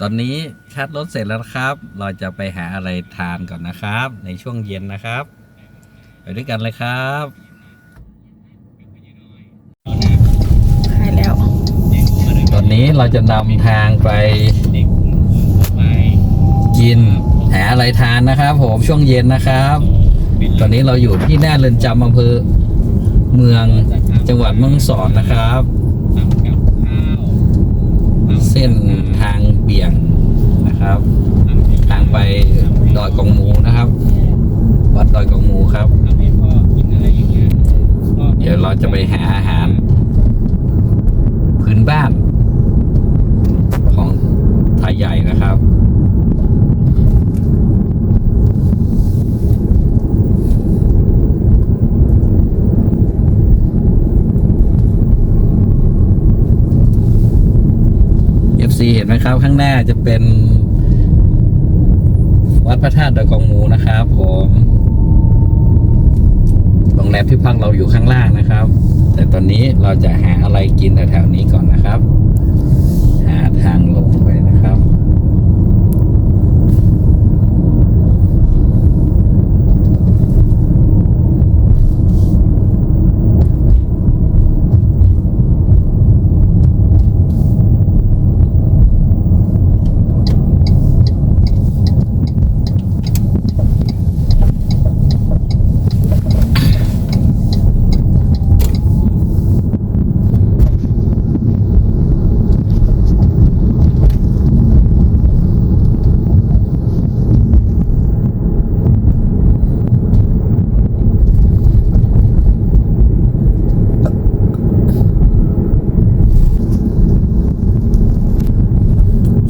ตอนนี้คัดรถเสร็จแล้วนะครับ เราจะไปหาอะไรทานก่อนนะครับ ในช่วงเย็นนะครับ ไปด้วยกันเลยครับหายแล้ว ตอนนี้เราจะนำทางไปกินหาอะไรทานนะครับ ผมช่วงเย็นนะครับ ตอนนี้เราอยู่ที่หน้าเรือนจำอำเภอเมืองจังหวัดแม่ฮ่องสอนนะครับ เส้นทางเบี่ยงนะครับ ทางไปดอยกองหมูนะครับ วัดดอยกองหมูครับ เดี๋ยวเราจะไปหาอาหาร พื้นบ้าน ของไทยใหญ่นะครับ FC เห็นไหมครับ ข้างหน้าจะเป็น วัดพระธาตุดอยกองหมูนะครับผมโรงแรมที่พักเราอยู่ข้างล่างนะครับ แต่ตอนนี้เราจะหาอะไรกินแถวๆนี้ก่อนนะครับ หาทางลงไปนะครับ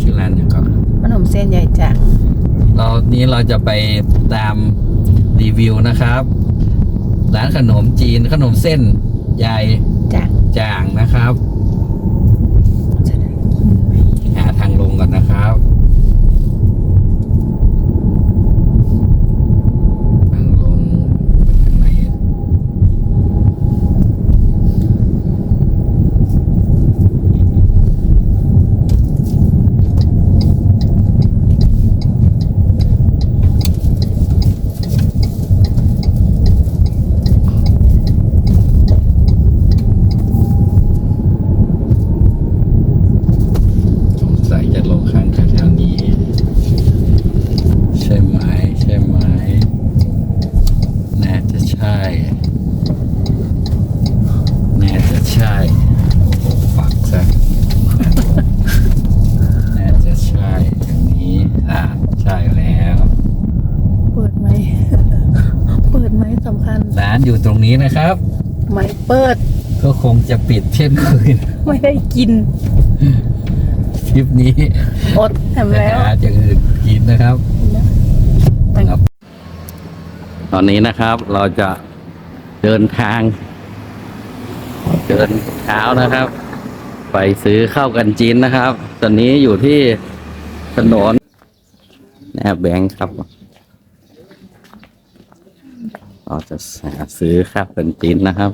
ชื่อร้านอย่างก่อน ขนมเส้นใหญ่จ้ะ เรานี้เรา จะไปตามรีวิวนะครับ ร้านขนมจีนขนมเส้นยายจ้ะจ่างนะครับ หาทางลงก่อนนะครับ ทางลงไปทางไหน สงสัยจะลงข้างแถวๆนี้ ใช่ไหมใช่ไหมน่าจะใช่ น่าจะใช่โอ้ปักซะ น่าจะใช่อย่างนี้ อ่าใช่แล้ว เปิดไหม เปิดไหมสำคัญ ร้านอยู่ตรง นี้นะครับ ไม่เปิด ก็คงจะปิดเช่นคืน ไม่ได้กินคลิปนี้อดแถมแล้วหาอย่างอื่นกินนะครับครับ ตอนนี้นะครับเราจะเดินทาง เดินเท้านะครับ ไปซื้อข้าวกันจีนนะครับ ตอนนี้อยู่ที่ถนนแนบแบงค์ครับ เราจะหาซื้อข้าวกันจีนนะครับ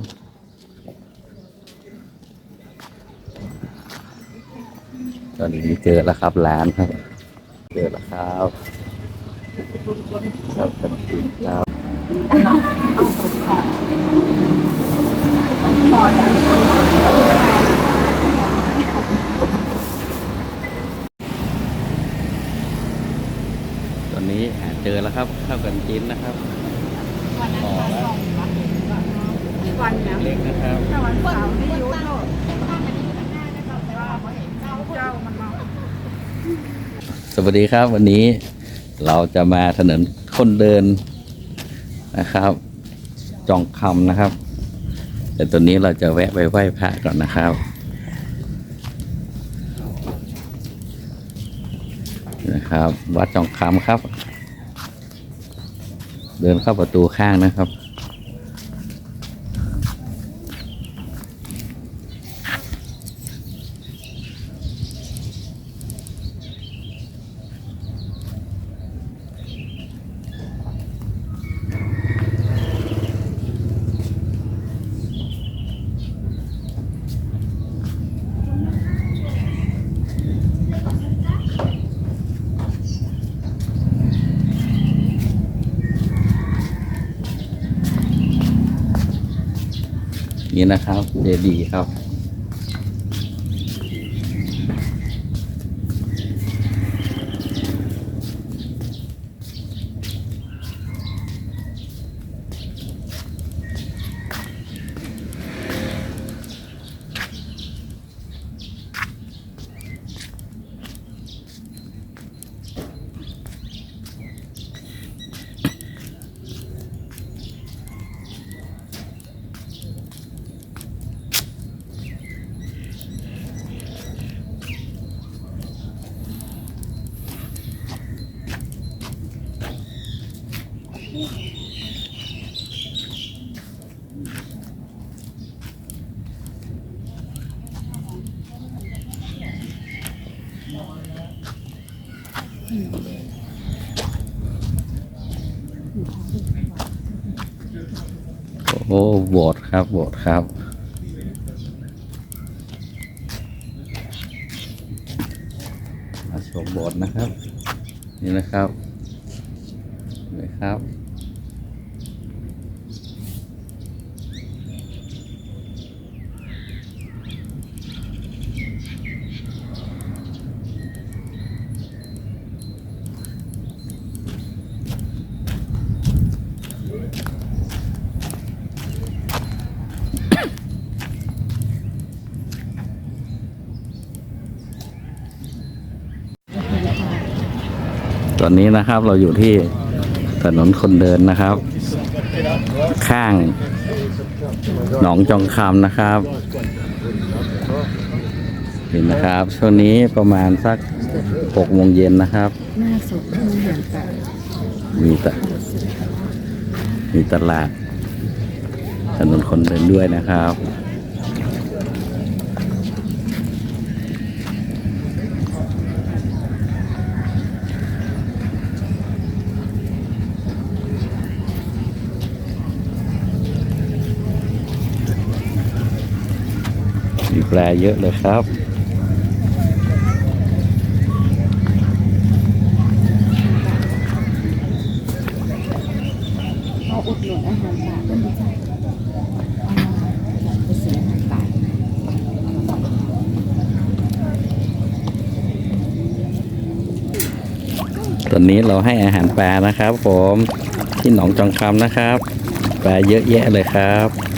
ตอนนี้เจอแล้วครับร้านครับ เจอแล้วครับข้าวกันจีนครับตอนนี้หาเจอแล้วครับข้าวกันจีนนะครับ ต่อแล้ววันนะเล็กนะครับวันเสาร์ไม่ยุดสวัสดีครับวันนี้เราจะมาถนนคนเดินนะครับ จองคำนะครับ แต่ตัวนี้เราจะแวะไปไหว้พระก่อนนะครับนะครับ วัดจองคำครับ เดินเข้าประตูข้างนะครับ นี่นะครับเจดีครับ โอ้โบสถ์ครับโบสถ์ครับ มาชมโบสถ์นะครับ นี่นะครับนี่ครับ ตอนนี้นะครับเราอยู่ที่ถนนคนเดินนะครับ ข้างหนองจองคำนะครับเห็นนะครับช่วงนี้ประมาณสักหกโมงเย็นนะครับมีตะมีตลาดถนนคนเดินด้วยนะครับ แปลเยอะเลยครับ เอาอุดหนุนอาหารป่าก็มีจ้ะเอาไปซื้ออาหารป่าตอนนี้เราให้อาหารปลานะครับ ผมที่หนองจองคำนะครับ ปลาเยอะแยะเลยครับ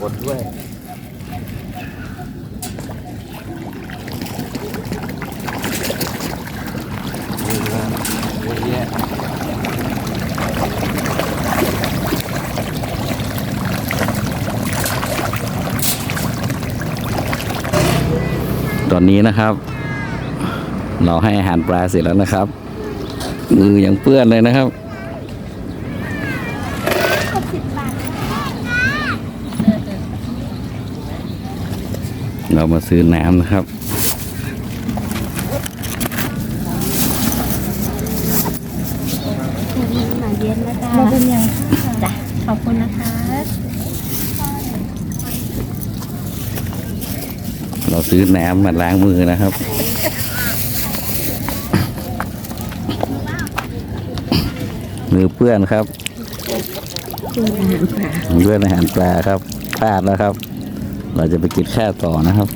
กดด้วยนี่ครับเยอะแยะตอนนี้นะครับ เราให้อาหารปลาเสร็จแล้วนะครับมือยังเปื้อนเลยนะครับ เรามาซื้อน้ำนะครับหนาเย็นนะจ๊ะเราเป็นยังจ้ะขอบคุณนะคะ เราซื้อน้ำมาล้างมือนะครับมือเปื้อนครับคืออาหารป่าเพื่อนอาหารปลาครับพลาดแล้วครับ เราจะไปกินข้าวต่อนะครับ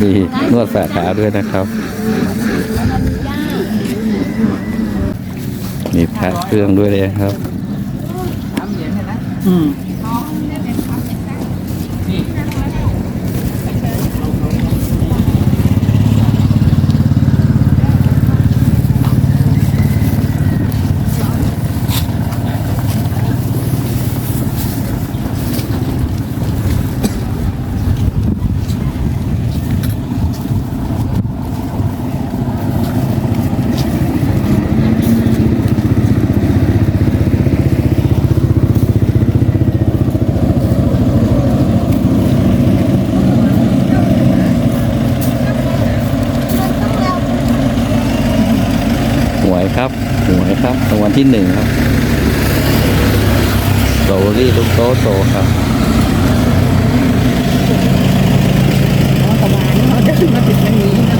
มีนวดฝ่าเท้าด้วยนะครับมีพระเครื่องด้วยเลยครับน ครับหวยครับรางวัล ที่หนึ่งครับโตรอเบอรี่ลูกโตโตครับอ๋อตะวันเขาเดินมาถึงตรงนี้นะ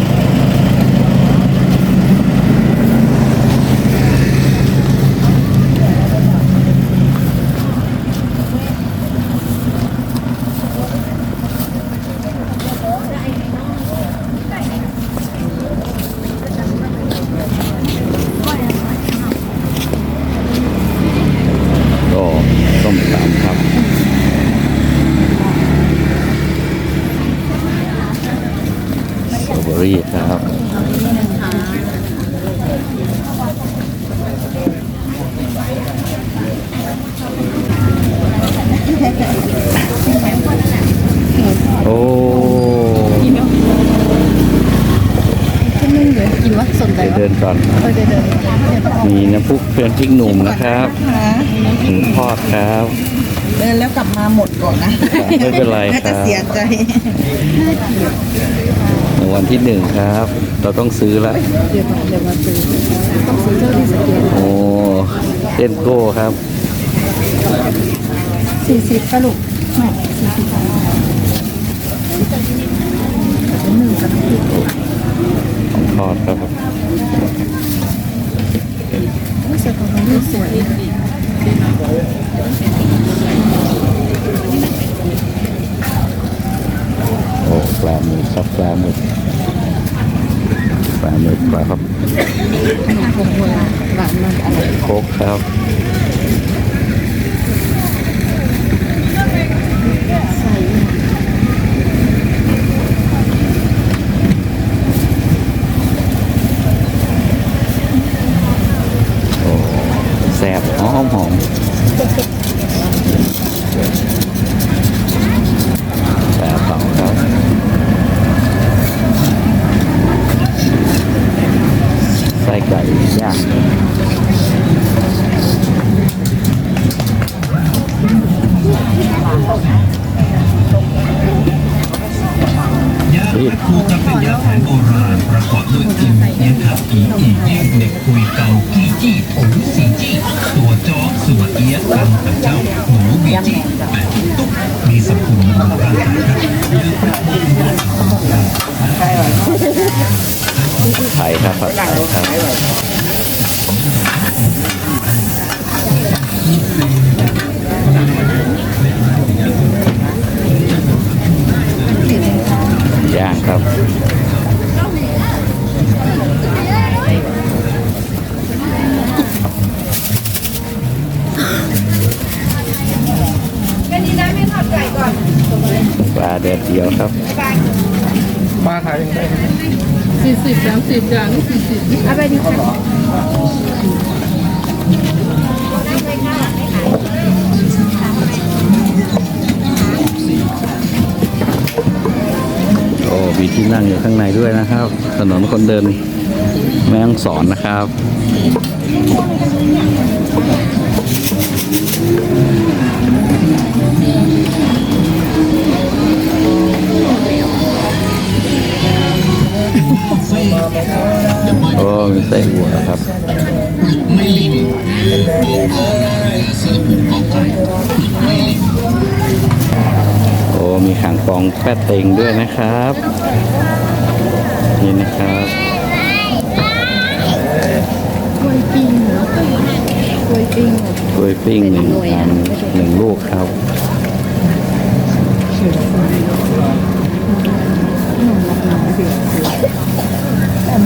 ก็ส้มตำครับ สตรอเบอรี่ครับ โอ้ กินเนาะขึ้นนึ่งเดี๋ยวกินว่าสนใจ เดี๋ยววะเดินก่อน เออเดี๋ยวเดินเดี๋ยวต้องเอามีน้ำพุเพื่อนพริกหนุ่มนะครับค่ะหมูทอดครับ เดินแล้วกลับมาหมดก่อนนะไม่เป็นไรน่าครัจะบเสียใจรางวัลที่หนึ่งครับ เราต้องซื้อละเดี๋ยวมาเดี๋ยวมาซื้อต้องซื้อเท่าที่สเกลโอ้เต้นโก้ครับ สี่สิบกระลุกไม่สี่สิบเป็นหนึ่งกับน้ำพริกของทอดครับ โอ้ ยเสื้อของเขานี่สวยโอ้ปลาหมึกครับปลาหมึกปลาหมึกปลาครับขนมพงโบราณหวานมันอะไรโคกครับ ใส่ โอ้แซ่บหอมหอมปลาเผาครับไส้ไก่ย่า งยาคู่กับเป็นด้วยอิมเยี่ยขับอีอีเยียเด็กคุยเกากี้จี้ถงสีจี้ตัวจอสวดเอี้ยกังกับเจ้าหนูบีจี้แปดตุ๊กมีสรรพคุณบำรุงร่างกายครับยาพระโบราณไข่ครับผัดไข่ครับย่างครับ แดดเดียวครับสี่สิบสามสิบอย่างนี่สี่สิบอะไรดีคะโอ้มีที่นั่งอยู่ข้างในด้วยนะครับ ถนนคนเดินแม่งสอนนะครับ โอ้มีไส้หัวนะครับโอ้มีหางปองแป้เต็งด้วยนะครับ นี่นะครับกล้วยปิ้งเหรอกล้วยปิ้งกล้วยปิ้งหนึ่งอันหนึ่งลูกครับ ขนมหลักหนาเสียเสียอัน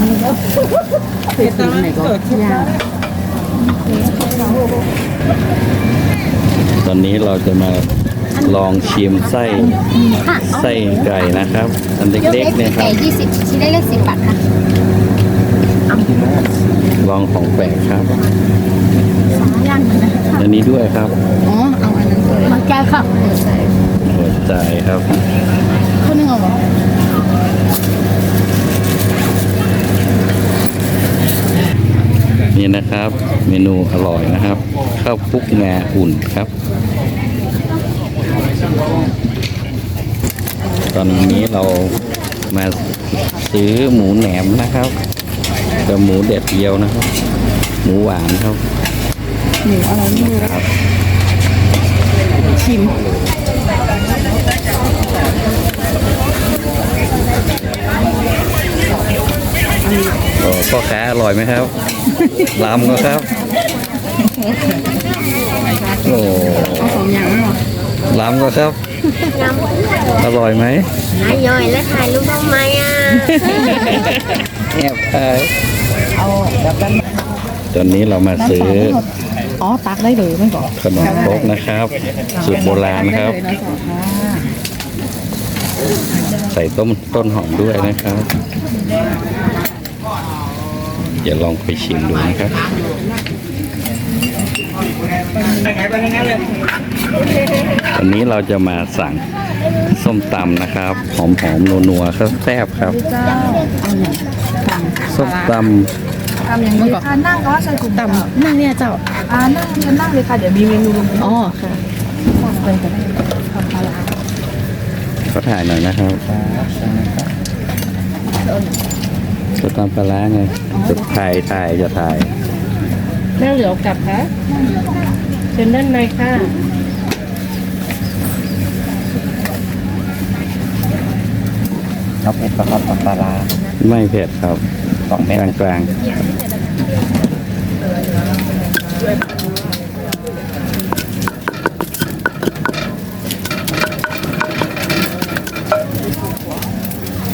นี้ก็เสียสีไหนก็ย่างตอนนี้เราจะมาลองชิมไส้ค่ะไส้ไก่นะครับ อันยกเล็เล็กกๆเนี่ยคไก่รับยี่สิบชิ้นเล็กๆสิบบาทค่ะลองของแปลกครับสองย่างนะอันนี้ด้วยครับ อ๋อ เอาอันนั้นเลยมันแก้วค่ะใส่หัวใจครับ คนนึงเอาเหรอ นี่นะครับ เมนูอร่อยนะครับ ข้าวคลุกงาอุ่นครับ ตอนนี้เรามาซื้อหมูแหนมนะครับกับหมูเด็ดเดียวนะครับ หมูหวานครับ หมูอะไรไม่รู้ครับ ชิมโอ้ พ่อค้าอร่อยไหมครับลำก็ครับ โอ้เอาสองอย่างไม่หรอลำก็ครับ อร่อยไหมนายย่อยแล้วถ่ายรูปทำไมอะแอบถ่ายเอาแบบนั้นตอนนี้เรามาซื้อ อ๋อ ตักได้เลยไม่บอกขนมครกนะครับ สูตรโบราณครับได้เลยนะสองค่ะใส่ต้มต้นหอมด้วยนะครับ เดี๋ยวลองไปชิมดูนะครับวันนี้เราจะมาสั่งส้มตำนะครับ หอมหอมๆนัวๆครับแซ่บครับ ส้มตทำอย่างนี้ค่ะนั่งก็ว่าใส่ถุงต่ำนั่งเนี่ยเจ้าอ่านั่งเชิญนั่งเลยค่ะเดี๋ยวมีเมนูลงอ๋อค่ะเป็นกันได้ทำปลาร้าำก็ถ่ายหน่อยนะครับ ส้มตำปลาร้าไงจะถ่ายถ่ายจะถ่ายแม่เหลือกลับคะเชิญด้านในค่ะครับเผ็ดปลาครับปลาร้าไม่เผ็ดครับสองเม็ดกลางกลางๆ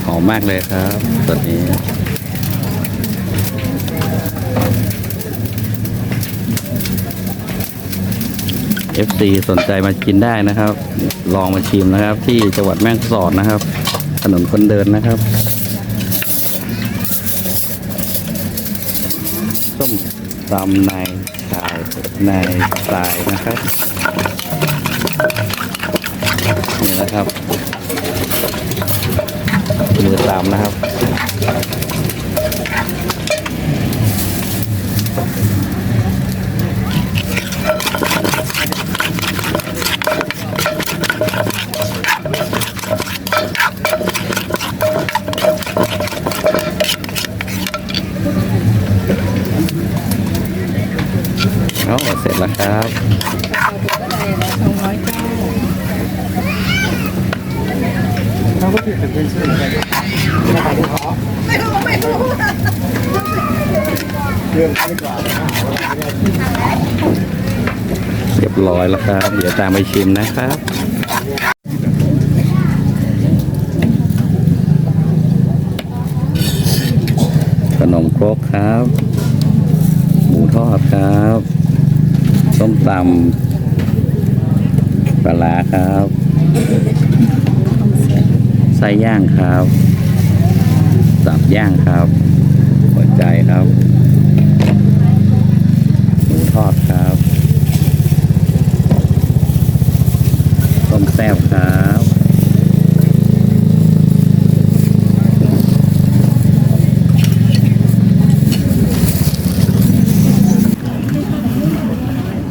หอมมากเลยครับตอนนี้ FC สนใจมากินได้นะครับ ลองมาชิมนะครับ ที่จังหวัดแม่ฮ่องสอนนะครับ ถนนคนเดินนะครับส้มตำในชายในสายนะครับนี่นะครับมือตำนะครับ เอาเสร็จแล้วครับเรียบร้อยแล้วครับ เดี๋ยวตามไปชิมนะครับขนมครกครับ หมูทอดครับ ส้มตำปลาร้าครับไส้ย่างครับสับย่างครับหัวใจครับหมูทอดครับต้มแซ่บครับ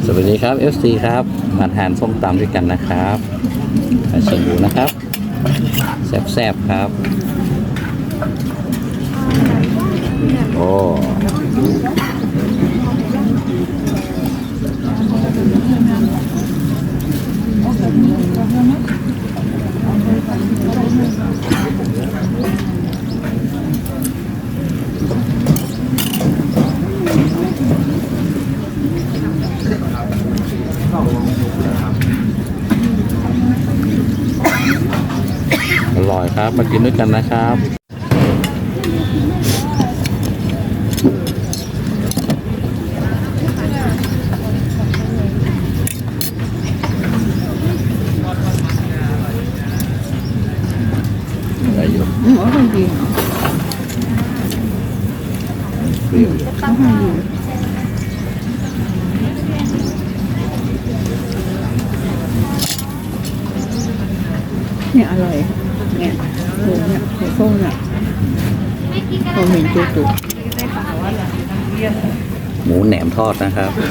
สวัส ดีครับ FC ครับมาทานส้มตำด้วยกันนะครับมาชิมดูนะครับ แซ่บๆครับ โอ้ มากินด้วยกันนะครับ ได้อยู่อืมอร่อยดีเปรี้ยวอยู่เนี่ยอร่อยเนี่ย หมูเนี่ยหมูส้มเนี่ยผมเห็นจุจุหมูแหนมทอดนะครับ อ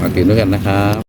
มากินด้วย กันนะครับ